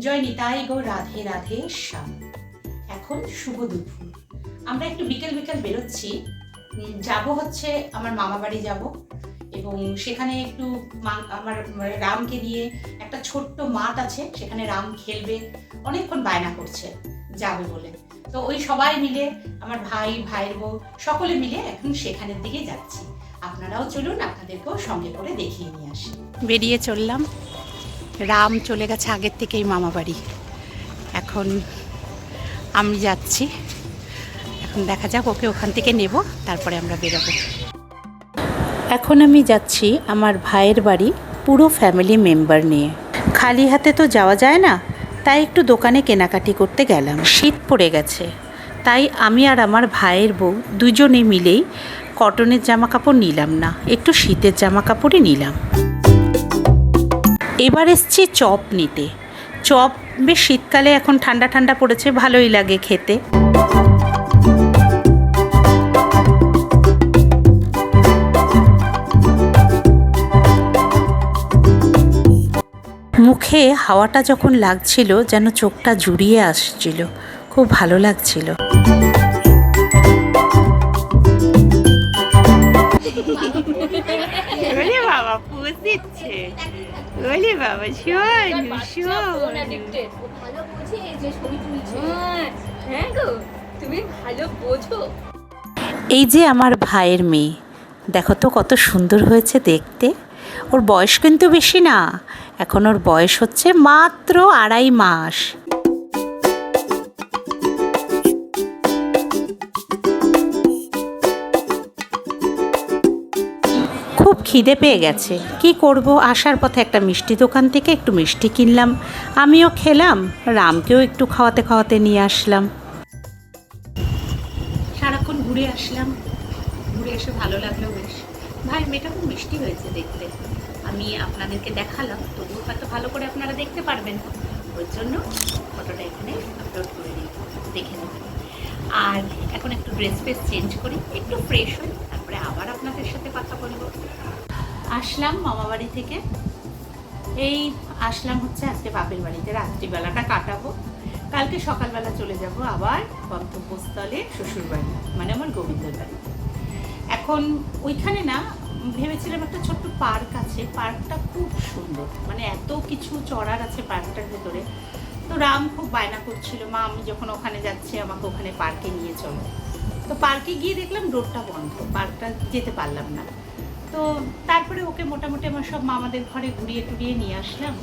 জয় নিতাই গো রাধে রাধে, শ্যাম। এখন শুভ দুপুর। আমরা একটু বিকেল বিকেল বেরোচ্ছি। যাব হচ্ছে আমার মামা বাড়ি যাব এবং সেখানে একটু আমার রামকে দিয়ে একটা ছোট্ট মাঠ আছে, সেখানে রাম খেলবে, অনেকক্ষণ বায়না করছে, যাবে বলে। তো ওই সবাই মিলে, আমার ভাই, ভাইয়ের বউ, সকলে মিলে এখন সেখানের দিকে যাচ্ছি। আপনারাও চলুন, আপনাদেরকেও সঙ্গে করে দেখিয়ে নিয়ে আসি। বেরিয়ে চললাম। রাম চলে গেছে আগের থেকেই মামা বাড়ি। এখন আমি যাচ্ছি। এখন দেখা যাক ওকে ওখান থেকে নেব, তারপরে আমরা বেরোবো। এখন আমি যাচ্ছি আমার ভাইয়ের বাড়ি পুরো ফ্যামিলি মেম্বার নিয়ে। খালি হাতে তো যাওয়া যায় না, তাই একটু দোকানে কেনাকাটি করতে গেলাম। শীত পড়ে গেছে, তাই আমি আর আমার ভাইয়ের বউ দুজনে মিলেই কটনের জামা কাপড় নিলাম না, একটু শীতের জামা কাপড়ই নিলাম। এবার এসছি চপ নিতে। চপ বেশ শীতকালে এখন ঠান্ডা ঠান্ডা পড়েছে, ভালোই লাগে খেতে। মুখে হাওয়াটা যখন লাগছিল, যেন চোখটা জুড়িয়ে আসছিল। খুব ভালো লাগছিল। ওরে বাবা পুষ দিচ্ছে ওরে বাবা, শোন শোন। হ্যাঁ এই যে আমার ভাইয়ের মেয়ে, দেখো তো কত সুন্দর হয়েছে দেখতে। ওর বয়স কিন্তু বেশি না, এখন ওর বয়স হচ্ছে মাত্র আড়াই মাস। খুব খিদে পেয়ে গেছে। কি করব? আসার পথে একটা মিষ্টি দোকান থেকে একটু মিষ্টি কিনলাম। আমিও খেলাম, রামকেও একটু খাওয়াতে খাওয়াতে নিয়ে আসলাম। সারাক্ষণ ঘুরে আসলাম। ঘুরে এসে ভালো লাগল বেশ। ভাই, মেয়েটা খুব মিষ্টি হয়েছে দেখতে। আমি আপনাদেরকে দেখালাম, তবুও হয়তো ভালো করে আপনারা দেখতে পারবেন ওই জন্য ফটোটা এখানে আপলোড করে দিই। দেখে নেবেন আর এখন একটু ড্রেস ফ্রেস চেঞ্জ করি, একটু ফ্রেশ হই। আসলাম মামা বাড়ি থেকে। এই আসলাম হচ্ছে আজকে বাপের বাড়িতে। রাত্রিবেলাটা কাটাবো। কালকে সকালবেলা চলে যাব আবার গন্তব্যস্থলে শ্বশুর বাড়ি মানে আমার গোবিন্দের বাড়ি। এখন ওইখানে না, ভেবেছিলাম একটা ছোট্ট পার্ক আছে। পার্কটা খুব সুন্দর। মানে এত কিছু চড়ার আছে পার্কটার ভেতরে। তো রাম খুব বায়না করছিল, মা, আমি যখন ওখানে যাচ্ছি, আমাকে ওখানে পার্কে নিয়ে চলো। তো পার্কে গিয়ে দেখলাম রোডটা বন্ধ। পার্কটা যেতে পারলাম না। তো তারপরে ওকে মোটামুটি আমার সব মামাদের ঘরে ঘুরিয়ে টুরিয়ে নিয়ে আসলাম।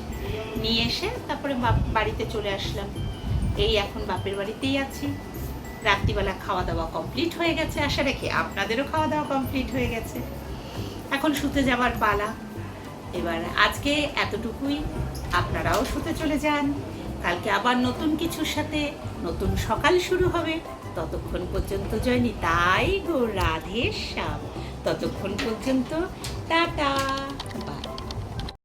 নিয়ে এসে তারপরে বাড়িতে চলে আসলাম। এই এখন বাপের বাড়িতেই আছি। রাত্রিবেলা খাওয়া দাওয়া কমপ্লিট হয়ে গেছে। আশা রেখে আপনাদেরও খাওয়া দাওয়া কমপ্লিট হয়ে গেছে। এখন শুতে যাওয়ার পালা। এবার আজকে এতটুকুই। আপনারাও শুতে চলে যান। কালকে আবার নতুন কিছুর সাথে নতুন সকাল শুরু হবে। ততক্ষণ পর্যন্ত জয়নি তাই গো রাধেশ্যাম। ততক্ষণ পর্যন্ত টাটা।